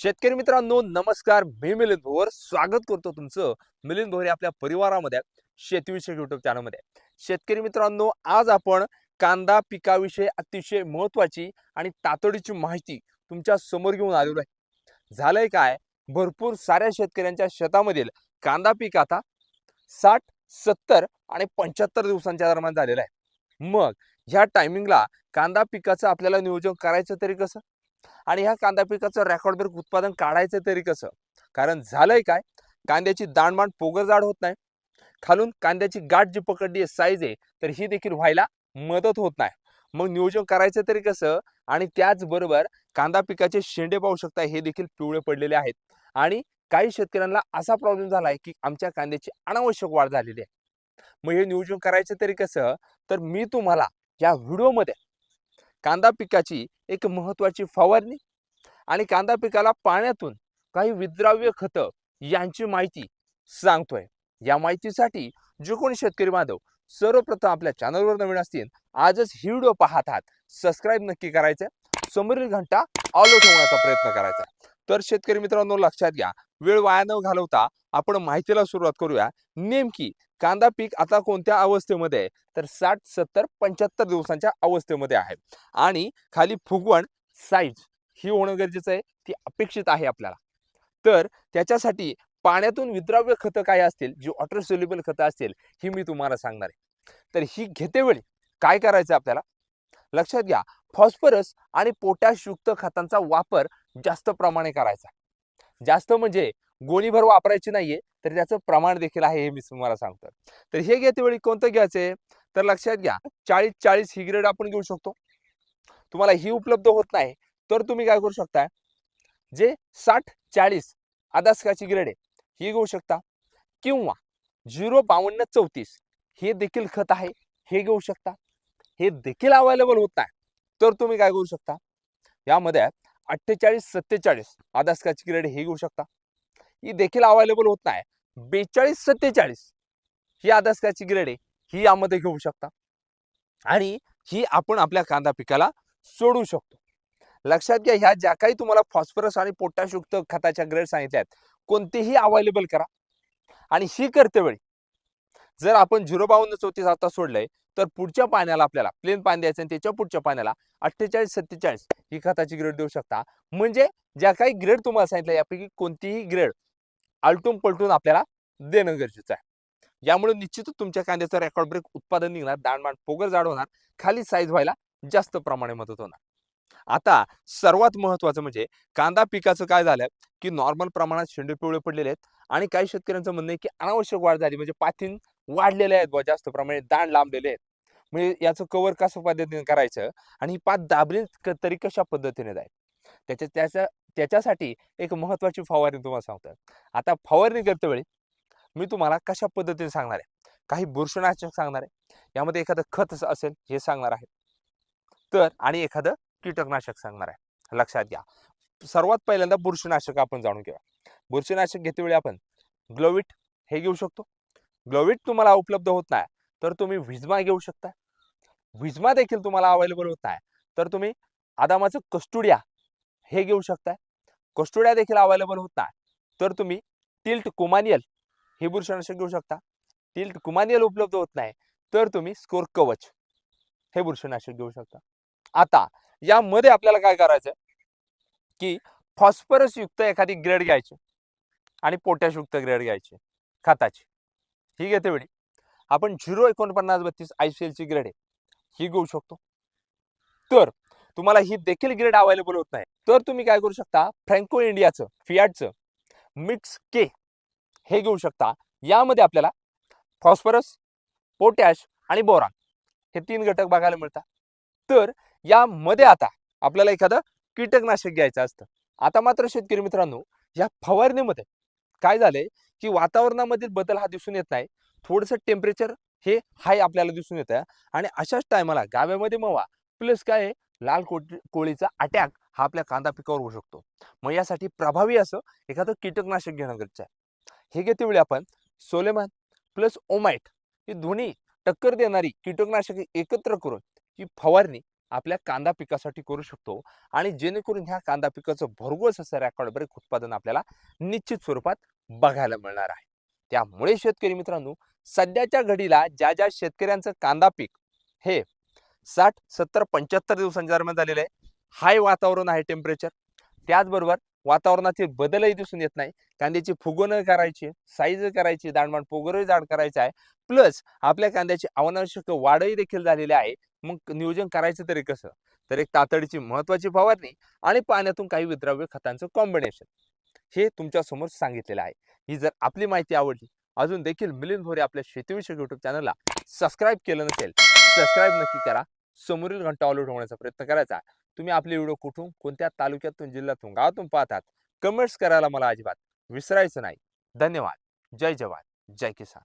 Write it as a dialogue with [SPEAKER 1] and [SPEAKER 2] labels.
[SPEAKER 1] शेतकरी मित्रांनो नमस्कार. मी मिलिंद भोवर. स्वागत करतो तुमचं मिलिंद भोवर आपल्या परिवारामध्ये शेतीविषयक युट्यूब चॅनलमध्ये शेतकरी मित्रांनो आज आपण कांदा पिकाविषयी अतिशय महत्वाची आणि तातडीची माहिती तुमच्यासमोर घेऊन आलेलो आहे. झालंय काय? भरपूर साऱ्या शेतकऱ्यांच्या शेतामधील कांदा पीक आता साठ सत्तर आणि पंच्याहत्तर दिवसांच्या दरम्यान झालेला आहे. मग ह्या टायमिंगला कांदा पिकाचं आपल्याला नियोजन करायचं तरी कसं? आणि ह्या कांदा पिकाचं रेकॉर्ड उत्पादन काढायचं तरी कसं? कारण झालंय काय? कांद्याची दाणमाण पोगरजाड होत नाही. खालून कांद्याची गाठ जी पकडली साईज आहे तर ही देखील व्हायला मदत होत नाही. मग नियोजन करायचं तरी कसं? आणि त्याचबरोबर कांदा पिकाचे शेंडे पाहू शकता हे देखील पिवळे पडलेले आहेत. आणि काही शेतकऱ्यांना असा प्रॉब्लेम झाला आहे की आमच्या कांद्याची अनावश्यक वाढ झालेली आहे. मग हे नियोजन करायचं तरी कसं? तर मी तुम्हाला या व्हिडिओमध्ये कांदा पिकाची एक महत्त्वाची फवारणी आणि कांदा पिकाला पाण्यातून काही विद्राव्य खतं यांची माहिती सांगतोय. या माहितीसाठी जे कोणी शेतकरी बांधव सर्वप्रथम आपल्या चॅनलवर नवीन असतील आजच ही व्हिडिओ पाहत आहात. सबस्क्राईब नक्की करायचं समोरील घंटा ऑलो ठेवण्याचा प्रयत्न करायचा. तर शेतकरी मित्रांनो लक्षात घ्या वेळ वाया न घालवता आपण माहितीला सुरुवात करूया. नेमकी कांदा पीक आता कोणत्या अवस्थेमध्ये आहे? तर साठ सत्तर पंच्याहत्तर दिवसांच्या अवस्थेमध्ये आहे. आणि खाली फुगवण साईज ही होणं गरजेचं आहे. ती अपेक्षित आहे आपल्याला. तर त्याच्यासाठी पाण्यातून विद्राव्य खतं काय असतील? जी वॉटर सोल्युबल खतं असतील ही मी तुम्हाला सांगणार आहे. तर ही घेतेवेळी काय करायचं आपल्याला? लक्षात घ्या फॉस्फरस आणि पोटॅश युक्त खतांचा वापर जास्त प्रमाणे करायचा. जास्त म्हणजे गोणीभर वापरायची नाहीये तर त्याचं प्रमाण देखील आहे हे मी तुम्हाला सांगतो तर हे घेतेवेळी कोणतं घ्यायचंय? तर लक्षात घ्या चाळीस चाळीस ही ग्रेड आपण घेऊ शकतो. तुम्हाला ही उपलब्ध होत नाही तर तुम्ही काय करू शकता जे साठ चाळीस अदास्काची ग्रेड आहे ही घेऊ शकता. किंवा झिरो बावन्न चौतीस हे देखील खत आहे हे घेऊ शकता. हे देखील अवेलेबल होत नाही तर तुम्ही काय करू शकता? यामध्ये अठ्ठेचाळीस सत्तेचाळीस अदास्काची ग्रेड हे घेऊ शकता. ही देखील अवेलेबल होत नाही. बेचाळीस सत्तेचाळीस ही अदास्काची ग्रेड आहे. ही यामध्ये घेऊ शकता. आणि ही आपण आपल्या कांदा पिकाला सोडू शकतो. लक्षात घ्या ह्या ज्या काही तुम्हाला फॉस्फरस आणि पोटॅशयुक्त खताच्या ग्रेड सांगितल्या आहेत कोणतेही अवेलेबल करा. आणि ही करते वेळी जर आपण झिरो बावन्न चौतीस आता सोडलंय तर पुढच्या पाण्याला आपल्याला प्लेन पाणी द्यायचं आणि त्याच्या पुढच्या पाण्याला अठ्ठेचाळीस सत्तेचाळीस ही खताची ग्रेड देऊ शकता. म्हणजे ज्या काही ग्रेड तुम्हाला सांगितलं यापैकी कोणतीही ग्रेड आलटून पलटून आपल्याला देणं गरजेचं आहे. यामुळे निश्चितच तुमच्या कांद्याचं रेकॉर्ड ब्रेक उत्पादन निघणार दाणमाण पोगर जाड होणार खाली साईज व्हायला जास्त प्रमाणे मदत होणार. आता सर्वात महत्वाचं म्हणजे कांदा पिकाचं काय झालं की नॉर्मल प्रमाणात शेंडे पिवळे पडलेले आहेत आणि काही शेतकऱ्यांचं म्हणणं आहे की अनावश्यक वाढ झाली म्हणजे पातीन वाढलेले आहेत बुवा जास्त प्रमाणे दाण लांबलेले आहेत. म्हणजे याचं कव्हर कसं पद्धतीने करायचं आणि ही पात दाबली तरी कशा पद्धतीने जाईल? त्याच्या त्याच्या त्याच्यासाठी एक महत्त्वाची फवारणी तुम्हाला सांगतो आता फवारणी करते वेळी मी तुम्हाला कशा पद्धतीने सांगणार आहे? काही बुरशीनाशक सांगणार आहे. यामध्ये एखादं खत असेल हे सांगणार आहे. तर आणि एखादं कीटकनाशक सांगणार आहे. लक्षात घ्या. सर्वात पहिल्यांदा बुरशीनाशक आपण जाणून घेऊया. बुरशीनाशक घेतेवेळी आपण ग्लोविट हे घेऊ शकतो. ग्लोविट तुम्हाला उपलब्ध होत नाही तर तुम्ही व्हिजमा घेऊ शकता. व्हिजमा देखील तुम्हाला अवेलेबल होत नाही. तर तुम्ही आदामाचं कस्टुडिया हे घेऊ शकताय. कस्टोड्या देखील अवेलेबल होत. नाही तर तुम्ही टिल्ट कुमानियल हे बुरशीनाशक घेऊ शकता. टिल्ट कुमानियल उपलब्ध होत नाही. तर तुम्ही स्कोर कवच हे बुरशीनाशक घेऊ शकता. आता यामध्ये आपल्याला काय करायचं की फॉस्फरस युक्त एखादी ग्रेड घ्यायची आणि पोटॅश युक्त ग्रेड घ्यायची खताची. ही घेते वेळी. आपण झिरो एकोणपन्नास बत्तीस आय सी एलची ग्रेड आहे. ही घेऊ शकतो. तर तुम्हाला ही देखील ग्रेड अवेलेबल होत नाही. तर तुम्ही काय करू शकता? फ्रँको इंडियाचं फियाटचं मिक्स के हे घेऊ शकता. यामध्ये आपल्याला फॉस्फरस पोटॅश आणि बोरान हे तीन घटक बघायला मिळतात. तर यामध्ये आता आपल्याला एखादं कीटकनाशक घ्यायचं असतं. आता मात्र शेतकरी मित्रांनो या फवारणीमध्ये काय झालंय की वातावरणामधील बदल हा दिसून येत नाही. थोडंसं टेम्परेचर हे हाय आपल्याला दिसून येतं. आणि अशाच टायमाला गाव्यामध्ये मवा. प्लस काय आहे? लाल कोट कोळीचा अटॅक हा आपल्या कांदा पिकावर होऊ शकतो. मग यासाठी प्रभावी असं एखादं कीटकनाशक घेणं गरजेचं आहे. हे घेतेवेळी आपण सोलेमान प्लस ओमाइट ही दोन्ही टक्कर देणारी कीटकनाशके एकत्र करून ही फवारणी आपल्या कांदा पिकासाठी करू शकतो आणि जेणेकरून ह्या कांदा पिकाचं भरघोस असं रेकॉर्ड ब्रेक उत्पादन आपल्याला निश्चित स्वरूपात बघायला मिळणार आहे. त्यामुळे शेतकरी मित्रांनो सध्याच्या घडीला ज्या ज्या शेतकऱ्यांचं कांदा पीक हे साठ सत्तर पंच्याहत्तर दिवसांच्या दरम्यान झालेलं आहे. हाय वातावरण आहे टेम्परेचर त्याचबरोबर वातावरणातील बदलही दिसून येत नाही. कांद्याची फुगवणं करायची साईज करायची दाणमाण पोगरही जाड करायचं आहे. प्लस आपल्या कांद्याची अनावश्यक वाढही देखील झालेली आहे. मग नियोजन करायचं तरी कसं? तर एक तातडीची महत्वाची फवारणी आणि पाण्यातून काही विद्राव्य खतांचं कॉम्बिनेशन हे तुमच्यासमोर सांगितलेलं आहे. ही जर आपली माहिती आवडली अजून देखील मिलिंद भोरे आपल्या शेतीविषयक युट्यूब चॅनलला सबस्क्राईब केलं नसेल सबस्क्राईब नक्की करा. समोरील घंटा ऑलआउट होण्याचा प्रयत्न करायचा. तुम्ही आपले व्हिडिओ कुठून कोणत्या तालुक्यातून जिल्ह्यातून गावातून पाहतात कमेंट्स करायला मला अजिबात विसरायचं नाही. धन्यवाद. जय जवान. जय किसान.